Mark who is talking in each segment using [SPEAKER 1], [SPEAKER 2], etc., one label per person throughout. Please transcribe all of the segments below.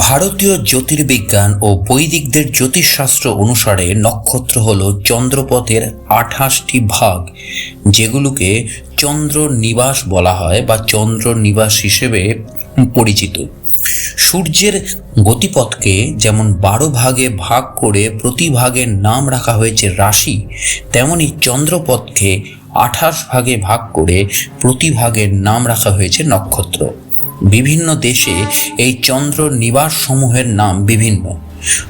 [SPEAKER 1] ভারতীয় জ্যোতির্বিজ্ঞান ও বৈদিকদের জ্যোতিষশাস্ত্র অনুসারে নক্ষত্র হল চন্দ্রপথের আঠাশটি ভাগ, যেগুলোকে চন্দ্র নিবাস বলা হয় বা চন্দ্র নিবাস হিসেবে পরিচিত। সূর্যের গতিপথকে যেমন বারো ভাগে ভাগ করে প্রতি ভাগের নাম রাখা হয়েছে রাশি, তেমনি চন্দ্রপথকে আঠাশ ভাগে ভাগ করে প্রতি ভাগের নাম রাখা হয়েছে নক্ষত্র। বিভিন্ন দেশে এই চন্দ্র নিবাস সমূহের নাম বিভিন্ন।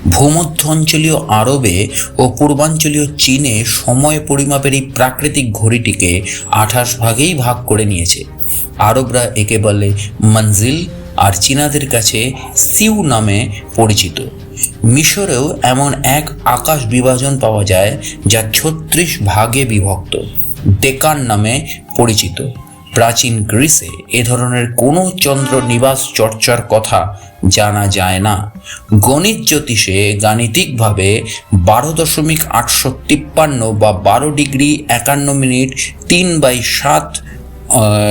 [SPEAKER 1] ভূমধ্য অঞ্চলীয় আরবে ও পূর্বাঞ্চলীয় চীনে সময় পরিমাপের এই প্রাকৃতিক ঘড়িটিকে আঠাশ ভাগেই ভাগ করে নিয়েছে। আরবরা একে বলে মঞ্জিল আর চীনাদের কাছে সিউ নামে পরিচিত। মিশরেও এমন এক আকাশ বিভাজন পাওয়া যায় যা ছত্রিশ ভাগে বিভক্ত। ডেকান নামে পরিচিত। প্রাচীন গ্রিসে এ ধরনের কোনো চন্দ্র নিবাস চর্চার কথা জানা যায় না। গণিত জ্যোতিষে গাণিতিকভাবে বারো দশমিক আটশো তিপ্পান্ন বা বারো ডিগ্রি একান্ন মিনিট তিন বাই সাত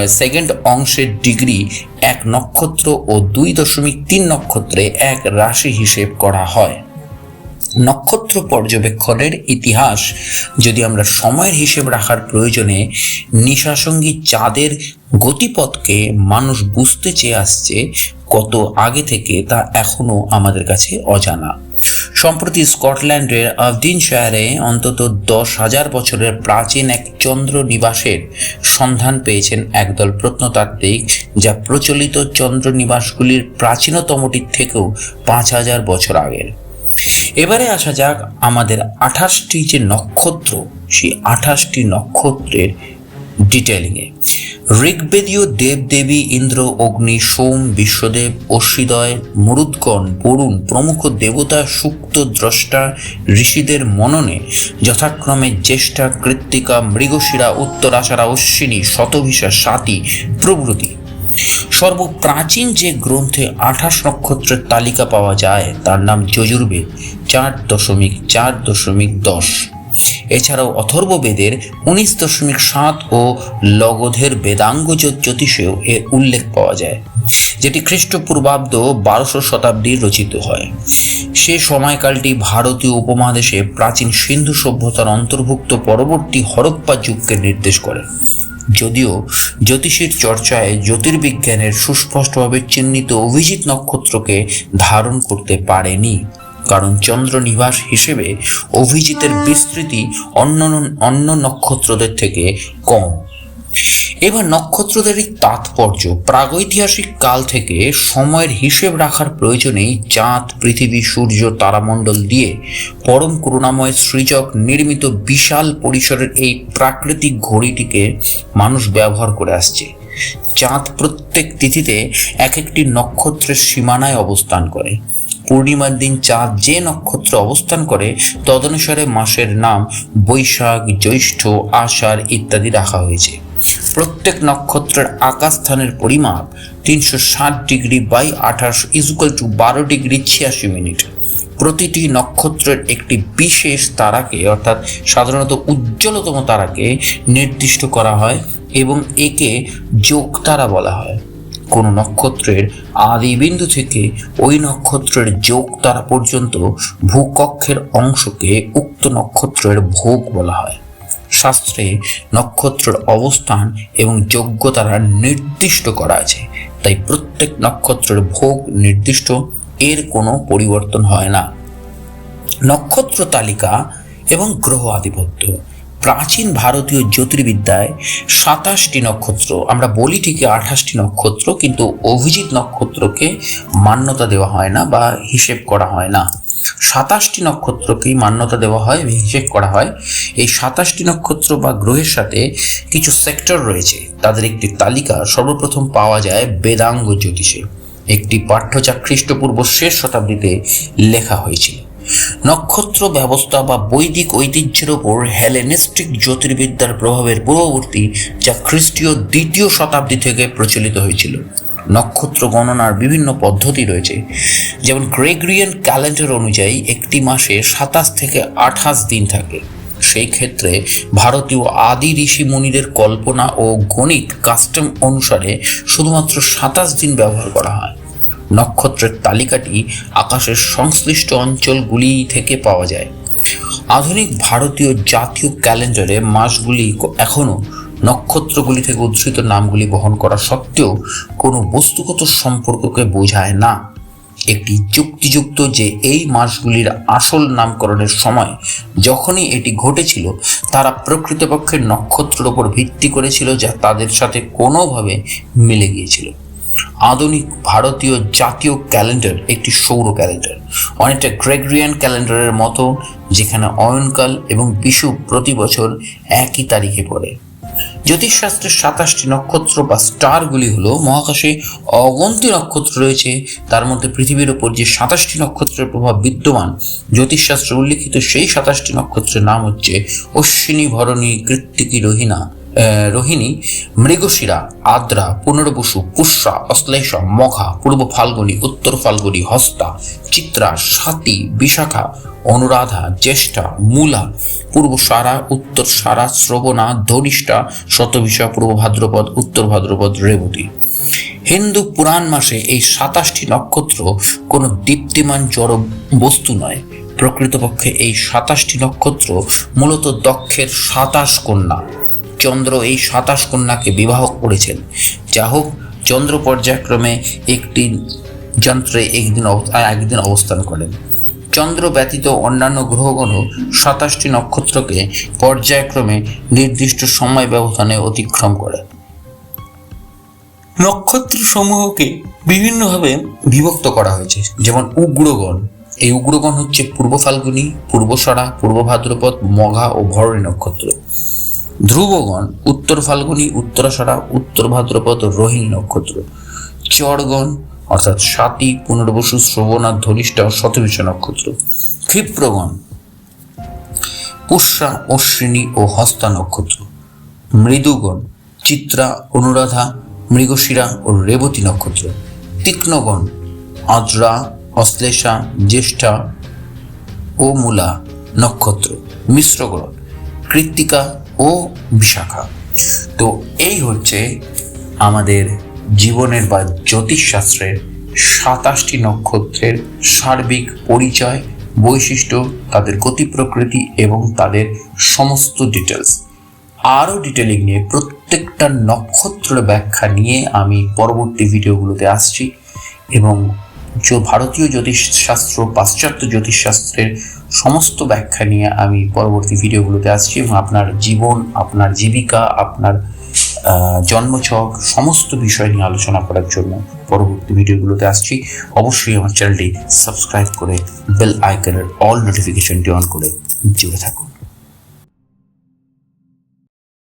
[SPEAKER 1] সেকেন্ড অংশের ডিগ্রি এক নক্ষত্র ও দুই দশমিক তিন নক্ষত্রে এক রাশি হিসেব করা হয়। নক্ষত্র পর্যবেক্ষণের ইতিহাস যদি আমরা সময়ের হিসেব রাখার প্রয়োজনে নিশাসঙ্গী চাঁদের গতিপথকে মানুষ বুঝতে চেয়ে আসছে কত আগে থেকে তা এখনও আমাদের কাছে অজানা। সম্প্রতি স্কটল্যান্ডের আভডিনশায়ারে অন্তত দশ হাজার বছরের প্রাচীন এক চন্দ্র নিবাসের সন্ধান পেয়েছেন একদল প্রত্নতাত্ত্বিক, যা প্রচলিত চন্দ্র নিবাসগুলির প্রাচীনতমটির থেকেও পাঁচ হাজার বছর আগের। এবারে আসা যাক আমাদের আঠাশটি যে নক্ষত্র, সেই আঠাশটি নক্ষত্রের ডিটেলিংয়ে ঋগ্বেদীয় দেবদেবী ইন্দ্র, অগ্নি, সোম, বিশ্বদেব, অশ্বীদয়, মরুদগণ, বরুণ, প্রমুখ দেবতা সুক্ত দ্রষ্টা, ঋষিদের মননে যথাক্রমে জ্যেষ্ঠা, কৃত্তিকা, মৃগশিরা, উত্তরাশারা, অশ্বিনী শতভিষা সাতি প্রভৃতি। সর্বপ্রাচীন যে গ্রন্থে আঠাশ নক্ষত্রের তালিকা পাওয়া যায়, তার নাম যজুর্বেদ, চার দশমিক চার দশমিক দশ। এছাড়াও অথর্ব বেদের উনিশ দশমিক সাত ও লগধের বেদাঙ্গ জ্যোতিষেও এর উল্লেখ পাওয়া যায়, যেটি খ্রিস্টপূর্বাব্দ বারোশো শতাব্দীর রচিত হয়। সে সময়কালটি ভারতীয় উপমহাদেশে প্রাচীন সিন্ধু সভ্যতার অন্তর্ভুক্ত পরবর্তী হরপ্পা যুগকে নির্দেশ করে। যদিও জ্যোতিষীর চর্চায় জ্যোতির্বিজ্ঞানের সুস্পষ্টভাবে চিহ্নিত অভিজিৎ নক্ষত্রকে ধারণ করতে পারেনি। কারণ চন্দ্র নিবাস হিসেবে অভিজিতের বিস্তৃতি অন্য অন্য নক্ষত্রদের থেকে কম। এবার নক্ষত্রদের এই তাৎপর্য। প্রাগৈতিহাসিক কাল থেকে সময়ের হিসেব রাখার প্রয়োজনেই চাঁদ, পৃথিবী, সূর্য, তারামণ্ডল দিয়ে পরম করুণাময় সৃজক, নির্মিত বিশাল পরিসরের এই প্রাকৃতিক ঘড়িটিকে মানুষ ব্যবহার করে আসছে। চাঁদ প্রত্যেক তিথিতে এক একটি নক্ষত্রের সীমানায় অবস্থান করে। পূর্ণিমার দিন চাঁদ যে নক্ষত্রে অবস্থান করে, তদনুসারে মাসের নাম বৈশাখ, জ্যৈষ্ঠ, আষাঢ় ইত্যাদি রাখা হয়েছে। প্রত্যেক নক্ষত্রের আকাশস্থানের পরিমাপ তিনশো ষাট ডিগ্রি বাই আঠাশ ইজুকাল টু বারো ডিগ্রি ছিয়াশি মিনিট। প্রতিটি নক্ষত্রের একটি বিশেষ তারাকে, অর্থাৎ সাধারণত উজ্জ্বলতম তারাকে নির্দিষ্ট করা হয় এবং একে যোগ তারা বলা হয়। কোনো নক্ষত্রের আদি বিন্দু থেকে ওই নক্ষত্রের যোগ তারা পর্যন্ত ভূকক্ষের অংশকে উক্ত নক্ষত্রের ভোগ বলা হয়। শাস্ত্রে নক্ষত্রের অবস্থান এবং যোগ্যতারা নির্দিষ্ট করা আছে। তাই প্রত্যেক নক্ষত্রের ভোগ নির্দিষ্ট, এর কোনো পরিবর্তন হয় না। নক্ষত্র তালিকা এবং গ্রহ আধিপত্য। প্রাচীন ভারতীয় জ্যোতির্বিদ্যায় সাতাশটি নক্ষত্র, আমরা বলি ঠিকই আঠাশটি নক্ষত্র, কিন্তু অভিজিৎ নক্ষত্রকে মান্যতা দেওয়া হয় না বা হিসেব করা হয় না। সাতাশটি নক্ষত্রকেই মান্যতা দেওয়া হয় হিসেব করা হয়। এই সাতাশটি নক্ষত্র বা গ্রহের সাথে কিছু সেক্টর রয়েছে। তাদের একটি তালিকা সর্বপ্রথম পাওয়া যায় বেদাঙ্গ জ্যোতিষে। একটি পাঠ্য যা খ্রিস্টপূর্ব শেষ শতাব্দীতে লেখা হয়েছিল নক্ষত্র ব্যবস্থা বা বৈদিক ঐতিহ্যের ওপর হেলেনিস্টিক জ্যোতির্বিদ্যার প্রভাবের পূর্ববর্তী যা খ্রিস্টীয় দ্বিতীয় শতাব্দী থেকে প্রচলিত হয়েছিল। নক্ষত্র গণনার বিভিন্ন পদ্ধতি রয়েছে। যেমন গ্রেগরিয়ান ক্যালেন্ডার অনুযায়ী একটি মাসে সাতাশ থেকে আঠাশ দিন থাকে। সেই ক্ষেত্রে ভারতীয় আদি ঋষি মুনিদের কল্পনা ও গণিত কাস্টম অনুসারে শুধুমাত্র সাতাশ দিন ব্যবহার করা হয়। নক্ষত্রের তালিকাটি আকাশের সংশ্লিষ্ট অঞ্চলগুলি থেকে পাওয়া যায়। আধুনিক ভারতীয় জাতীয় ক্যালেন্ডারে মাসগুলি এখনও নক্ষত্রগুলি থেকে উদ্ধৃত নামগুলি বহন করা সত্ত্বেও কোনো বস্তুগত সম্পর্ককে বোঝায় না। একটি যুক্তিযুক্ত যে এই মাসগুলির আসল নামকরণের সময় যখনই এটি ঘটেছিল, তারা প্রকৃতপক্ষে নক্ষত্রের ওপর ভিত্তি করেছিল যা তাদের সাথে কোনোভাবে মিলে গিয়েছিল। আধুনিক ভারতীয় জাতীয় ক্যালেন্ডার, একটি সৌর ক্যালেন্ডার, অনেকটা গ্রেগরিয়ান ক্যালেন্ডারের মতো, যেখানে অয়নকাল এবং বিশু প্রতি বছর একই তারিখে পড়ে। জ্যোতিষশাস্ত্রের সাতাশটি নক্ষত্র বা স্টারগুলি হলো মহাকাশে অগন্তি নক্ষত্র রয়েছে। তার মধ্যে পৃথিবীর ওপর যে সাতাশটি নক্ষত্রের প্রভাব বিদ্যমান, জ্যোতিষশাস্ত্রে উল্লিখিত সেই সাতাশটি নক্ষত্রের নাম হচ্ছে অশ্বিনী ভরণী কৃত্তিকী রোহিণা রোহিণী, মৃগশিরা, আদ্রা, পুনর্বসু, পুষ্যা, অশ্লেষা, মঘা, পূর্ব ফাল্গুনী, উত্তর ফাল্গুনী, হস্তা, চিত্রা, সাতি, বিশাখা, অনুরাধা, জ্যেষ্ঠা, মূলা, পূর্ব সারা, উত্তর সারা, শ্রবণা, ধনিষ্ঠা শতবিশা পূর্ব ভাদ্রপদ, উত্তর ভাদ্রপদ, রেবতী। হিন্দু পুরাণ মাসে এই সাতাশটি নক্ষত্র কোনো দীপ্তিমান জড় বস্তু নয়। প্রকৃতপক্ষে এই সাতাশটি নক্ষত্র মূলত দক্ষের সাতাশ কন্যা। চন্দ্র এই সাতাশ কন্যাকে বিবাহ করেছেন। যা হোক, চন্দ্র পর্যায়ক্রমে একটি যন্ত্রে একদিন একদিন অবস্থান করেন। চন্দ্র ব্যতীত অন্যান্য গ্রহগণও সাতাশটি নক্ষত্রকে পর্যায়ক্রমে নির্দিষ্ট সময় ব্যবধানে অতিক্রম করে নক্ষত্র সমূহকে বিভিন্নভাবে বিভক্ত করা হয়েছে। যেমন উগ্রগণ। এই উগ্রগণ হচ্ছে পূর্ব ফাল্গুনী, পূর্বসরা, পূর্ব ভাদ্রপদ, মঘা ও ভরণী নক্ষত্র। ধ্রুবগণ, উত্তর ফাল্গুনী উত্তরাষাঢ়া উত্তর ভাদ্রপদ, রোহিণী নক্ষত্র। চরগণ অর্থাৎ সাতি, পুনর্বসু শ্রবণা ধনিষ্ঠা শতবিষ নক্ষত্র। ক্ষিপ্রগণ, পুষ্যা, অশ্বিনী ও হস্তা নক্ষত্র। মৃদুগণ, চিত্রা, অনুরাধা, মৃগশিরা ও রেবতী নক্ষত্র। তীক্ষ্ণগণ, আদ্রা, অশ্লেষা, জ্যেষ্ঠা ও মূলা নক্ষত্র। মিশ্রগণ, কৃত্তিকা ও বিশাখা। তো এই হচ্ছে আমাদের জীবনের বা জ্যোতিষশাস্ত্রের সাতাশটি নক্ষত্রের সার্বিক পরিচয়, বৈশিষ্ট্য, তাদের গতি প্রকৃতি এবং তাদের সমস্ত ডিটেলস আরও ডিটেলিং নিয়ে প্রত্যেকটা নক্ষত্রের ব্যাখ্যা নিয়ে আমি পরবর্তী ভিডিওগুলোতে আসছি এবং ভারতীয় জ্যোতিষশাস্ত্র, পাশ্চাত্য জ্যোতিষশাস্ত্রের সমস্ত ব্যাখ্যা নিয়ে আমি পরবর্তী ভিডিওগুলোতে আসছি এবং আপনার জীবন, আপনার জীবিকা, আপনার জন্মছক, সমস্ত বিষয় নিয়ে আলোচনা করার জন্য পরবর্তী ভিডিওগুলোতে আসছি। অবশ্যই আমার চ্যানেলটি সাবস্ক্রাইব করে বেল আইকনের অল নোটিফিকেশনটি অন করে জুড়ে থাকুন।